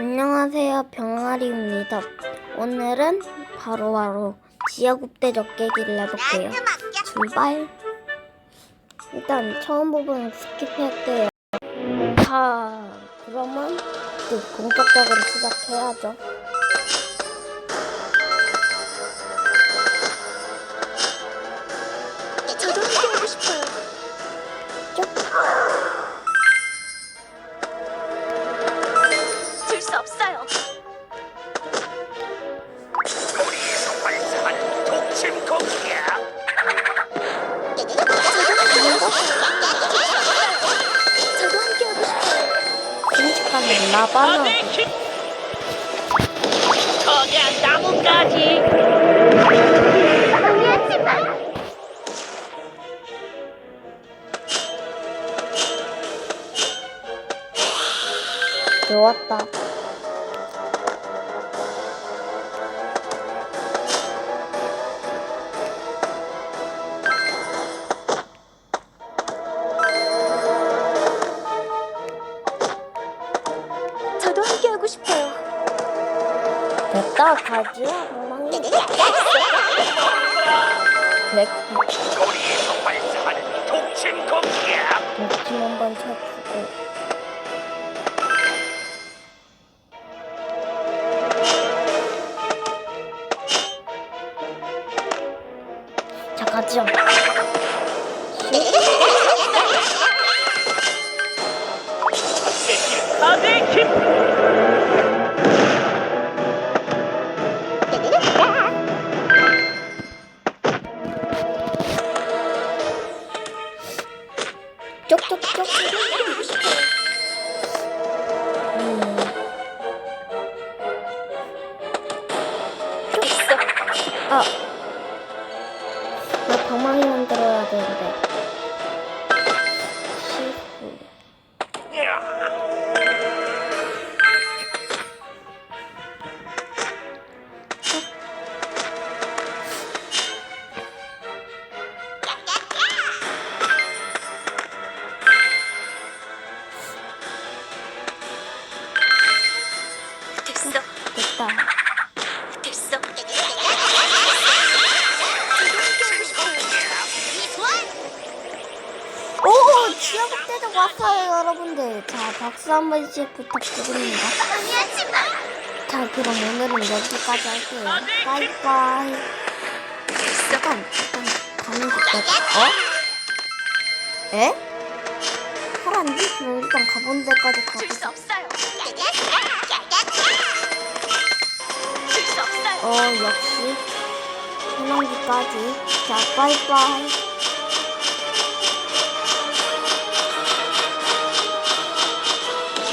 안녕하세요 병아리입니다. 오늘은 바로바로 지하국대적 깨기를 해볼게요. 출발! 일단 처음 부분 스킵할게요. 자, 그러면 이제 본격적으로 시작해야죠. 끔찍한 라바나 거대한 방해하지 마. 좋았다. 저도 함께 하고 싶어요. 됐다 가지. 엉망이. 백 우리에서 발사한 독침 공격 독침 한번 쳐주고. 자 가죠. 아 데 오! 지하국대적 왔어요, 여러분들. 자, 박수 한 번씩 부탁드립니다. 자, 그럼 오늘은 여기까지 할게요. 빠이빠이. 잠깐, 잠깐, 가는 데까지. 어? 에? 사람이? 그럼 일단 가본 데까지 줄 가보자. 어, 역시. 해남기까지. 자, 빠이빠이.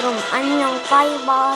그럼 안녕, 빠이빠이.